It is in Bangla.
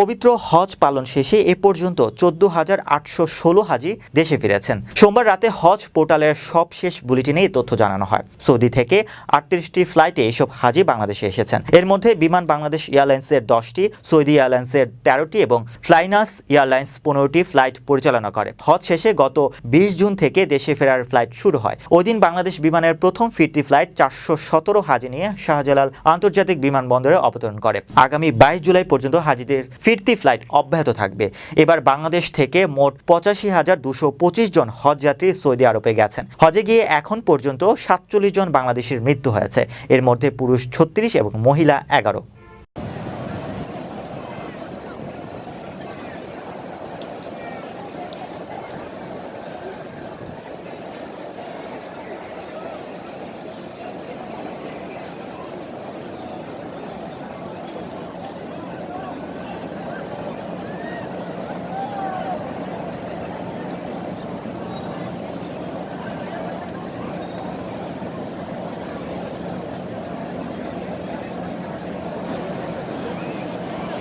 পবিত্র হজ পালন শেষে এ পর্যন্ত চোদ্দ হাজার আটশো ষোলো হাজি দেশে ফিরেছেন। সোমবার রাতে হজ পোর্টালের সবশেষ বুলেটিনে এই তথ্য জানানো হয়। সৌদি থেকে আটত্রিশটি ফ্লাইটে এসব হাজি বাংলাদেশে এসেছেন। এর মধ্যে বিমান বাংলাদেশ এয়ারলাইন্সের দশটি, সৌদি এয়ারলাইন্সের তেরোটি এবং ফ্লাইনাস এয়ারলাইন্স পনেরোটি ফ্লাইট পরিচালনা করে। হজ শেষে গত বিশ জুন থেকে দেশে ফেরার ফ্লাইট শুরু হয়। ওই দিন বাংলাদেশ বিমানের প্রথম ফিরতি ফ্লাইট চারশো সতেরো হাজি নিয়ে শাহজালাল আন্তর্জাতিক বিমানবন্দরে অবতরণ করে। আগামী বাইশ জুলাই পর্যন্ত হাজিদের ফিরতি ফ্লাইট অব্যাহত থাকবে। এবার বাংলাদেশ থেকে মোট পঁচাশি হাজার দুশো পঁচিশ জন হজ যাত্রী সৌদি আরবে গেছেন। হজে গিয়ে এখন পর্যন্ত সাতচল্লিশ জন বাংলাদেশের মৃত্যু হয়েছে। এর মধ্যে পুরুষ ছত্রিশ এবং মহিলা এগারো।